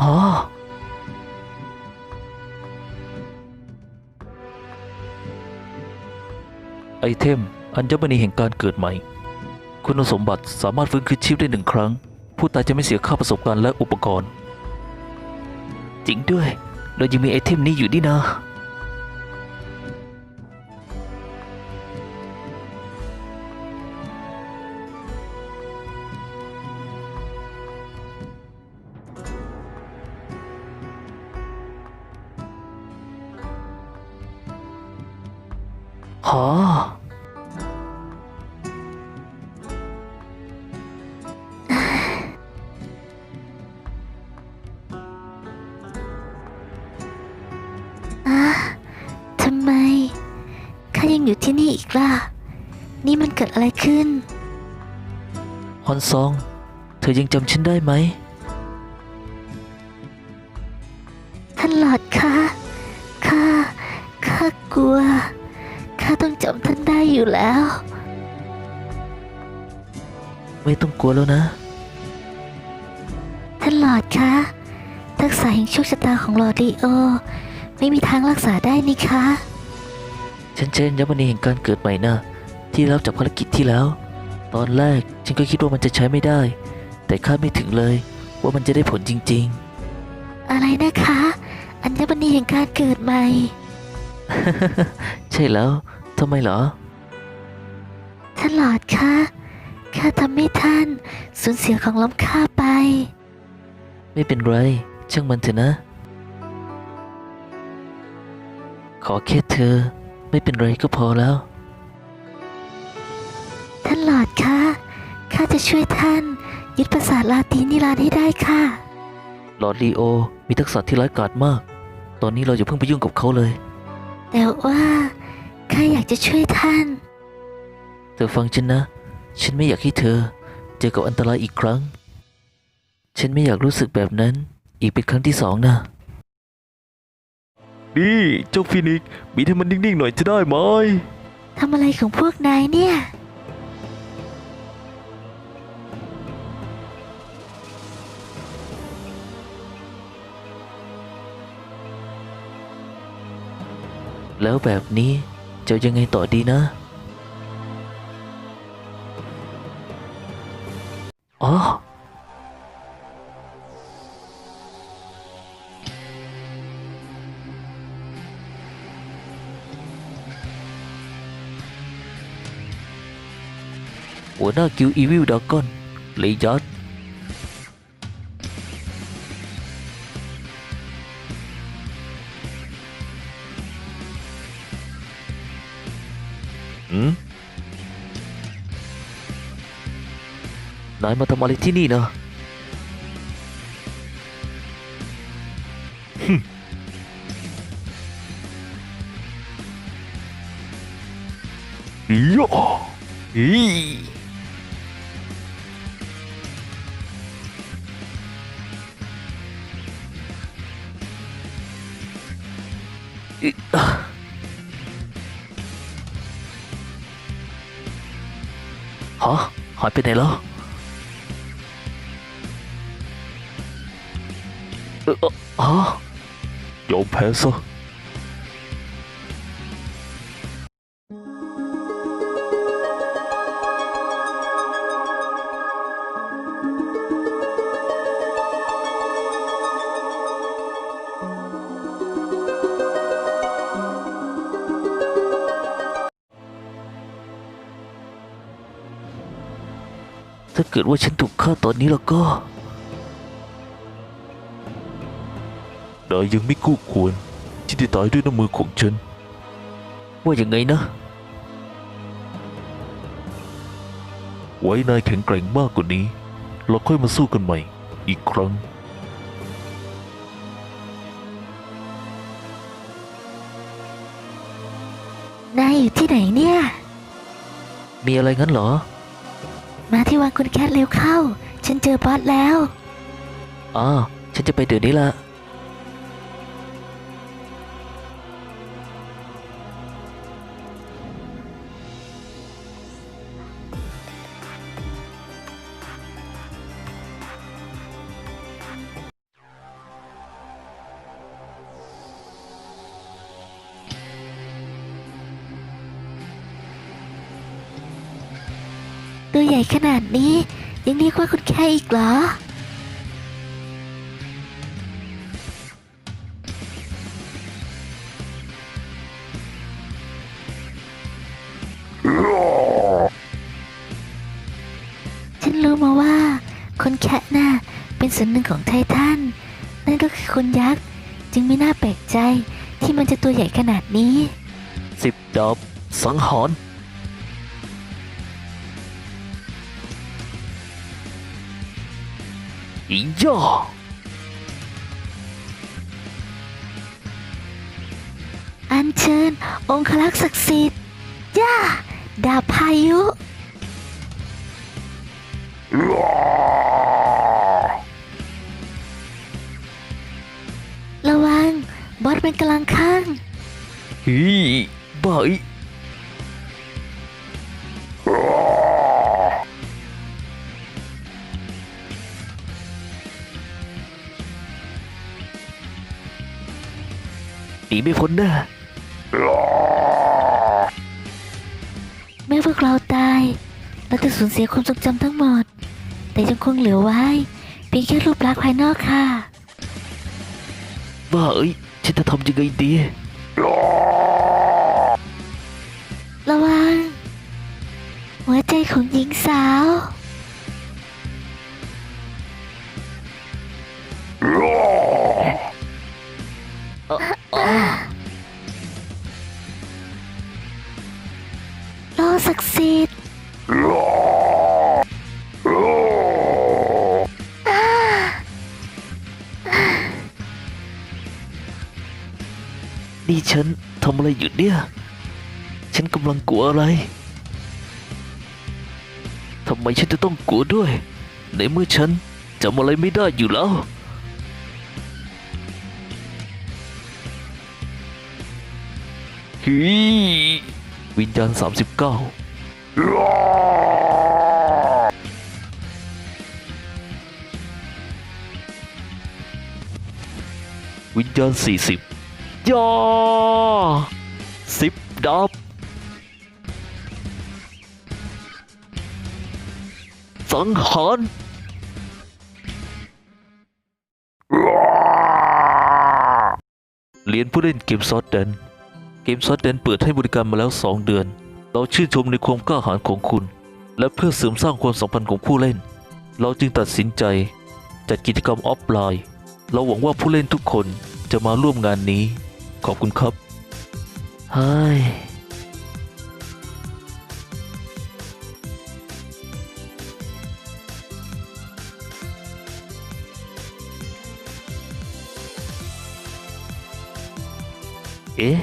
อ๋ไอเทม อัญมณีแห่งการเกิดใหม่ คุณสมบัติสามารถฟื้นคืนชีพได้หนึ่งครั้ง ผู้ตายจะไม่เสียค่าประสบการณ์และอุปกรณ์ จริงด้วย เรายังมีไอเทมนี้อยู่ดีนะ หออะทำไมข้ายังอยู่ที่นี่อีกล่ะ นี่มันเกิดอะไรขึ้น ฮอนซอง เธอยังจำฉันได้ไหม ไม่ต้องกลัวแล้วนะ ท่านหลอดคะทักษะแห่งโชคชะตาของหลอดลีโอ ไม่มีทางรักษาได้นี่คะ ฉันเชนยัมณีแห่งการเกิดใหม่นะที่รับจากภารกิจที่แล้ว ตอนแรกฉันก็คิดว่ามันจะใช้ไม่ได้ แต่คาดไม่ถึงเลยว่ามันจะได้ผลจริง อะไรนะคะ อัญมณีแห่งการเกิดใหม่ ๆ ใช่แล้วทำไมเหรอ ท่านหลอดคะ ข้าทำให้ท่านสูญเสียของล้ำค่าไป ไม่เป็นไร ช่างมันเถอะนะ ขอแค่เธอ ไม่เป็นไรก็พอแล้ว ท่านหลอดคะข้าจะช่วยท่าน ยึดปราสาทลาตีนิรันดร์ให้ได้ค่ะลอร์ดลีโอ มีทักษะที่ร้ายกาจมาก ตอนนี้เราอย่าเพิ่งไปยุ่งกับเขาเลย แต่ว่าข้าอยากจะช่วยท่าน เธอฟังฉันนะ ฉันไม่อยากให้เธอ เจอกับอันตรายอีกครั้ง ฉันไม่อยากรู้สึกแบบนั้นอีกเป็นครั้งที่สองนะ นี่เจ้าฟินิกซ์บีให้มันนิ่งๆหน่อยจะได้ไหม ทำอะไรของพวกนายเนี่ย แล้วแบบนี้จะยังไงต่อดีนะ หัวหน้ากิลอีวิลดากอนเลยยัดอืมนา ยมาทำอะไรที่ ถ้าเกิดว่าฉันถูกฆ่าตอนนี้แล้วก็นายยังไม่กู้ควรที่จะตายด้วยน้ำมือของฉัน ว่าอย่างไงนะ ไว้นายแข็งแกร่งมากกว่านี้ เราค่อยมาสู้กันใหม่ อีกครั้ง นายอยู่ที่ไหนเนี่ย มีอะไรงั้นเหรอ มาที่วังคุณแคทเร็วเข้า ฉันเจอบอสแล้ว อ๋อ ฉันจะไปเดี๋ยวนี้ละ ตัวใหญ่ขนาดนี้ ยังเรียกว่าคนแค่อีกเหรอ ฉันรู้มาว่า คนแคะน่ะเป็นส่วนหนึ่งของไททันนั่นก็คือคนยักษ์ จึงไม่น่าแปลกใจที่มันจะตัวใหญ่ขนาดนี้ สิบดาบสังหาร ย่ออัญเชิญ องคลักษ์ศักดิ์สิทธิ์ย่าดาบพายุ ระวัง บอสเป็นกำลังข้าง ฮีบ้าอี หนีไม่พ้นแน่เมื่อพวกเราตายเราจะสูญเสียความทรงจำทั้งหมด แต่ยังคงเหลือไว้เพียงแค่รูปลักษณ์ภายนอกค่ะบ้าเอ้ยฉันจะทำยังไงดีระวังหัวใจของหญิงสาว ฉันทำอะไรอยู่เนี่ย ฉันกำลังกลัวอะไรทำไมฉันจะต้องกลัวด้วย ในเมื่อฉันจำอะไรไม่ได้อยู่แล้ว ฮีวิญญาณ 39 วิญญาณ 40 ยอสิบดาบสังหารเรียนผู้เล่นเกมซอสแดนเกมซอสแดนเปิดให้บริการมาแล้ว 2 เดือน เราชื่นชมในความกล้าหาญของคุณ และเพื่อเสริมสร้างความสัมพันธ์ของผู้เล่น เราจึงตัดสินใจ จัดกิจกรรมออฟไลน์ เราหวังว่าผู้เล่นทุกคนจะมาร่วมงานนี้ ขอบคุณครับเฮ้ยเอ๊ะ